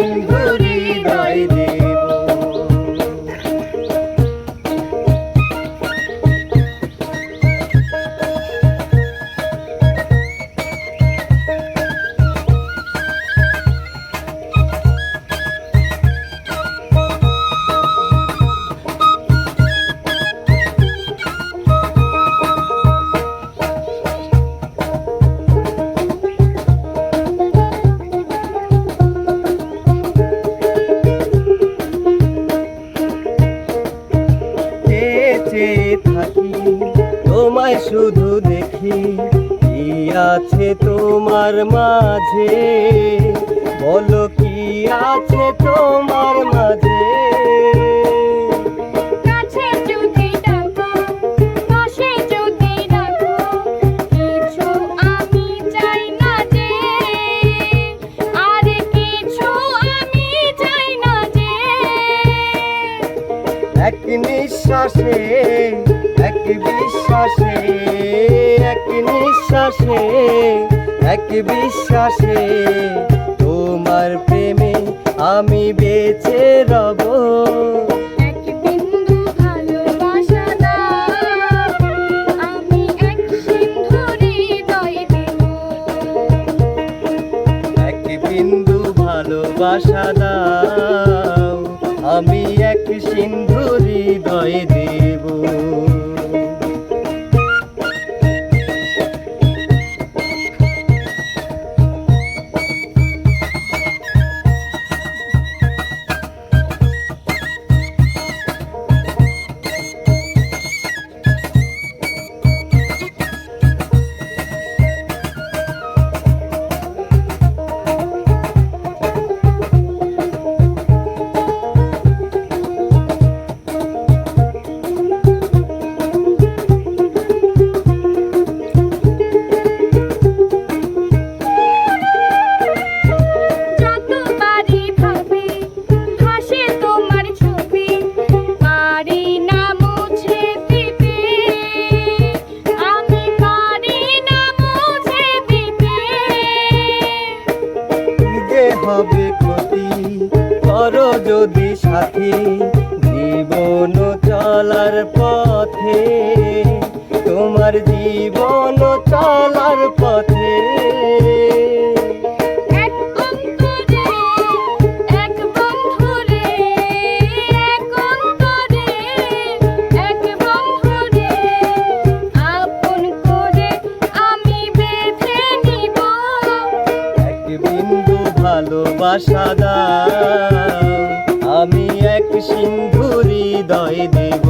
এক শুধু দেখি কি আছে তোমার মাঝে? বলো কি আছে তোমার মাঝে? এক নিঃশ্বাসে এক বিশ্বাসে এক নিঃশ্বাসে এক বিশ্বাসে তোমার প্রেমে আমি বেঁচে রব। এক বিন্দু ভালোবাসা দাও আমি এক সিন্ধু হৃদয় সাথী জীবন চলার পথে তোমার জীবন চলার পথে। ভালোবাসা আমি এক সিন্ধুরি দয় দেব।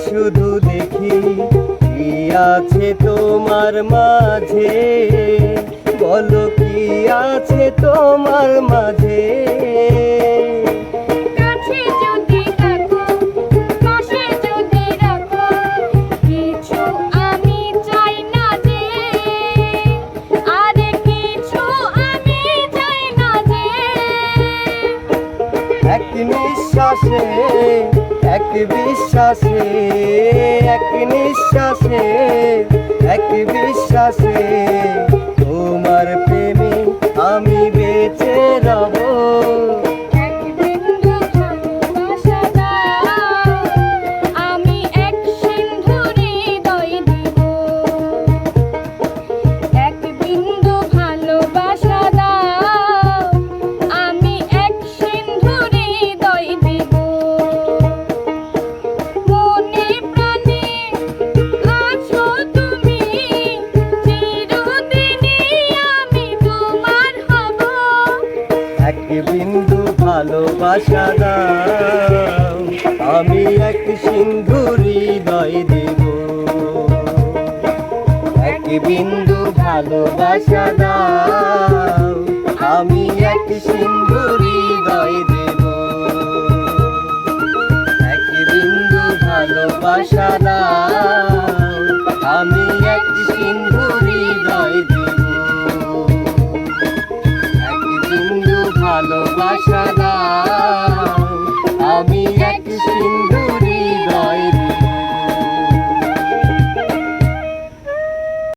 শুধু দেখি কি আছে তোমার মাঝে? বলো কি আছে তোমার মাঝে? কাছে বিশ্বাসে এক নিঃশ্বাসে এক বিশ্বাসে। ভালোবাসা দাও। আমি এক সিন্ধু হৃদয় দেব। এক বিন্দু ভালোবাসা দাও। আমি এক সিন্ধু হৃদয় দেব। এক বিন্দু ভালোবাসা দাও।